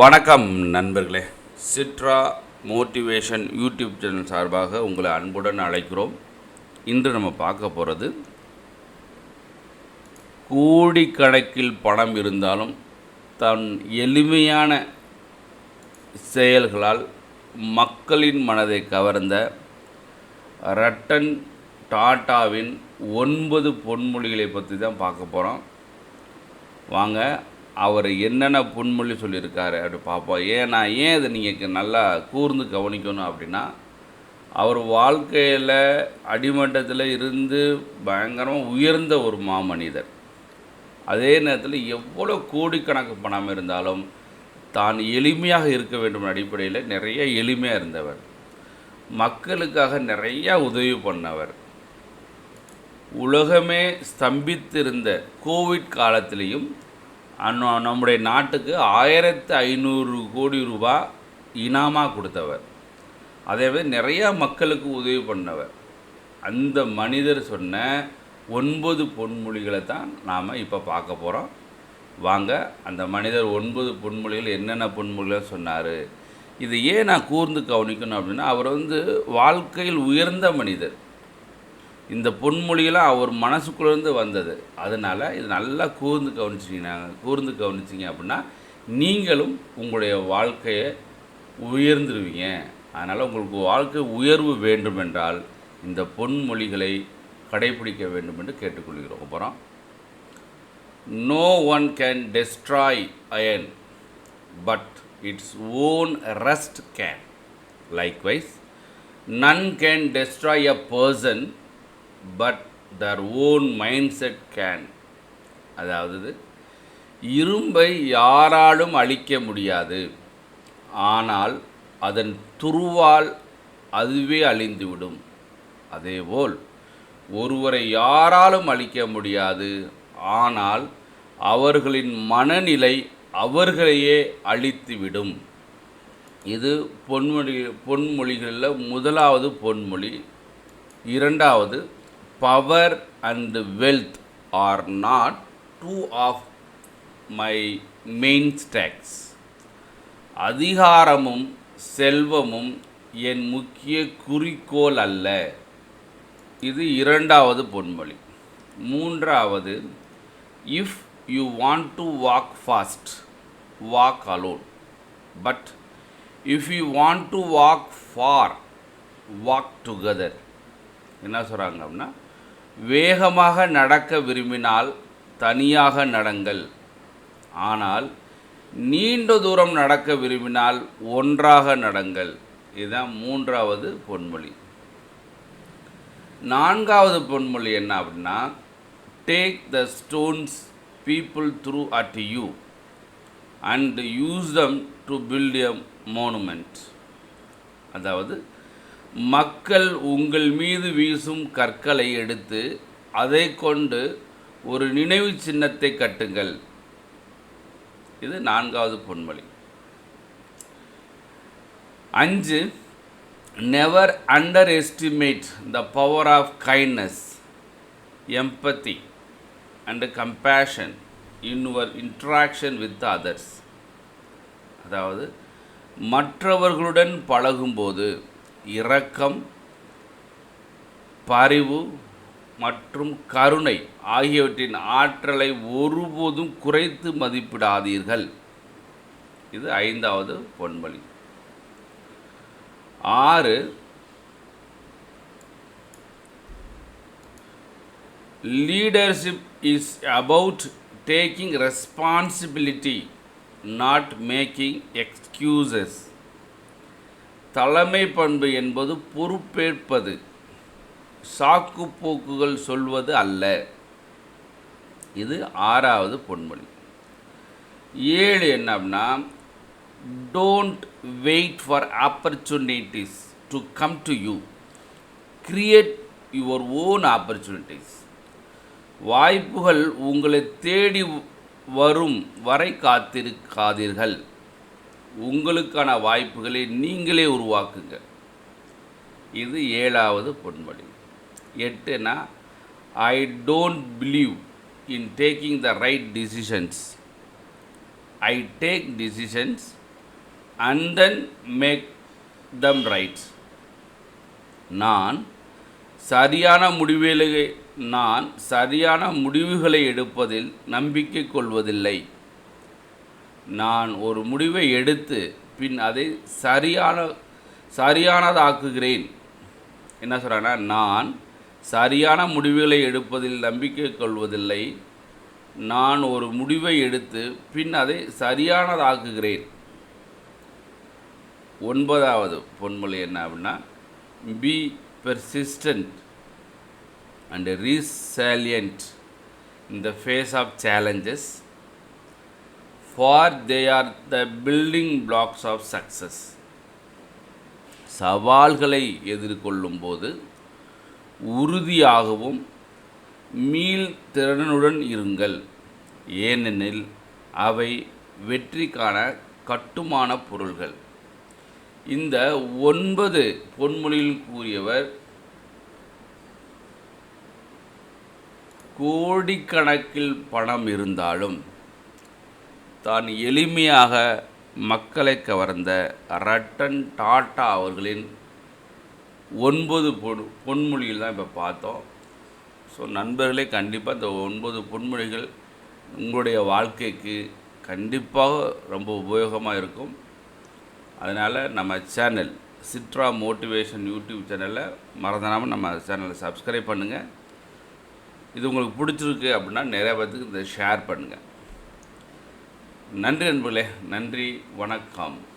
வணக்கம் நண்பர்களே. சிட்ரா motivation YouTube channel சார்பாக உங்களை அன்புடன் அழைக்கிறோம். இன்று நம்ம பார்க்க போகிறது கோடிக்கணக்கில் பணம் இருந்தாலும் தன் எளிமையான செயல்களால் மக்களின் மனதை கவர்ந்த ரட்டன் டாட்டாவின் ஒன்பது பொன்மொழிகளை பற்றி தான் பார்க்க போகிறோம் வாங்க அவர் என்னென்ன பொன்மொழி சொல்லியிருக்காரு அப்படி பார்ப்போம். ஏன்னா ஏன் இதை நீங்கள் நல்லா கூர்ந்து கவனிக்கணும் அப்படின்னா அவர் வாழ்க்கையில் அடிமட்டத்தில் இருந்து பயங்கரமாக உயர்ந்த ஒரு மாமனிதர். அதே நேரத்தில் எவ்வளோ கோடிக்கணக்கு பணம் இருந்தாலும் தான் எளிமையாக இருக்க வேண்டும் அடிப்படையில் நிறைய எளிமையாக இருந்தவர். மக்களுக்காக நிறையா உதவி பண்ணவர். உலகமே ஸ்தம்பித்திருந்த கோவிட் காலத்திலையும் நம்முடைய நாட்டுக்கு ஆயிரத்து ஐநூறு கோடி ரூபா இனாமாக கொடுத்தவர். அதே மாதிரி நிறையா மக்களுக்கு உதவி பண்ணவர். அந்த மனிதர் சொன்ன ஒன்பது பொன்மொழிகளை தான் நாம் இப்போ பார்க்க போகிறோம் வாங்க அந்த மனிதர் ஒன்பது பொன்மொழிகள் என்னென்ன பொன்மொழிகள் சொன்னார்? இது ஏன் நான் கூர்ந்து கவனிக்கணும் அப்படின்னா அவர் வந்து வாழ்க்கையில் உயர்ந்த மனிதர். இந்த பொன்மொழியெல்லாம் அவர் மனசுக்குள்ளேருந்து வந்தது. அதனால் இது நல்லா கூர்ந்து கவனிச்சிங்கன்னா கூர்ந்து கவனிச்சிங்க அப்படின்னா நீங்களும் உங்களுடைய வாழ்க்கையை உயர்ந்துருவீங்க. அதனால் உங்களுக்கு வாழ்க்கை உயர்வு வேண்டுமென்றால் இந்த பொன்மொழிகளை கடைபிடிக்க வேண்டும் என்று கேட்டுக்கொள்கிறோம். அப்புறம் no one can destroy iron but its own rust can likewise none can destroy a person but their own mindset can அதாவது இரும்பை யாராலும் அழிக்க முடியாது. ஆனால் அதன் துருவால் அதுவே அழிந்துவிடும். அதேபோல் ஒருவரை யாராலும் அழிக்க முடியாது. ஆனால் அவர்களின் மனநிலை அவர்களையே அழித்துவிடும். இது பொன்மொழி பொன்மொழிகளில் முதலாவது பொன்மொழி. இரண்டாவது power and wealth are not two of my main stocks அதிகாரமும் செல்வமும் என் முக்கிய குறிக்கோள் அல்ல. இது இரண்டாவது பொன்மொழி. மூன்றாவது if you want to walk fast walk alone but if you want to walk far walk together என்ன சொல்கிறாங்க அப்படின்னா வேகமாக நடக்க விரும்பினால் தனியாக நடங்கள். ஆனால் நீண்ட தூரம் நடக்க விரும்பினால் ஒன்றாக நடங்கள். இதுதான் மூன்றாவது பொன்மொழி. நான்காவது பொன்மொழி என்ன அப்படின்னா take the stones people throw at you and use them to build a monument அதாவது மக்கள் உங்கள் மீது வீசும் கற்களை எடுத்து அதை கொண்டு ஒரு நினைவு சின்னத்தை கட்டுங்கள். இது நான்காவது பொன்மொழி. அஞ்சு never underestimate the power of kindness empathy and compassion in your interaction with others அதாவது மற்றவர்களுடன் பழகும்போது இரக்கம் பரிவு மற்றும் கருணை ஆகியவற்றின் ஆற்றலை ஒருபோதும் குறைத்து மதிப்பிடாதீர்கள். இது ஐந்தாவது பொன்மொழி. ஆறு leadership is about taking responsibility not making excuses தலைமை பண்பு என்பது பொறுப்பேற்பது. சாக்குப்போக்குகள் சொல்வது அல்ல. இது ஆறாவது பொன்மொழி. ஏழு என்ன அப்படின்னா don't wait for opportunities to come to you create your own opportunities வாய்ப்புகள் உங்களை தேடி வரும் வரை காத்திருக்காதீர்கள். உங்களுக்கான வாய்ப்புகளை நீங்களே உருவாக்குங்க. இது ஏழாவது பொன்மொழி. எட்டுனா I don't believe in taking the right decisions I take decisions and then make them rights நான் சரியான முடிவுகளை நான் சரியான முடிவுகளை எடுப்பதில் நம்பிக்கை கொள்வதில்லை. நான் ஒரு முடிவை எடுத்து பின் அதை சரியான சரியானதாக்குகிறேன். என்ன சொல்கிறேன்னா நான் சரியான முடிவுகளை எடுப்பதில் நம்பிக்கை கொள்வதில்லை. நான் ஒரு முடிவை எடுத்து பின் அதை சரியானதாக்குகிறேன். ஒன்பதாவது பொன்மொழி என்ன அப்படின்னா be persistent and resilient in the face of challenges for they are the building blocks of success சவால்களை எதிர்கொள்ளும் போது உறுதியாகவும் மீள் திறனுடன் இருங்கள். ஏனெனில் அவை வெற்றிக்கான கட்டுமான பொருள்கள். இந்த ஒன்பது பொன்மொழியில் கூறியவர் கோடிக்கணக்கில் பணம் இருந்தாலும் தான் எளிமையாக மக்களை கவர்ந்த ரட்டன் டாட்டா அவர்களின் ஒன்பது பொன் பொன்மொழிகள் தான் இப்போ பார்த்தோம். ஸோ நண்பர்களே கண்டிப்பாக இந்த ஒன்பது பொன்மொழிகள் உங்களுடைய வாழ்க்கைக்கு கண்டிப்பாக ரொம்ப உபயோகமாக இருக்கும். அதனால் நம்ம சேனல் சிட்ரா மோட்டிவேஷன் யூடியூப் சேனலில் மறந்துடாமல் நம்ம சேனலை சப்ஸ்கிரைப் பண்ணுங்கள் இது உங்களுக்கு பிடிச்சிருக்கு அப்படின்னா நிறைய பேர்த்துக்கு இதை ஷேர் பண்ணுங்கள் நன்றி நண்பர்களே நன்றி வணக்கம்.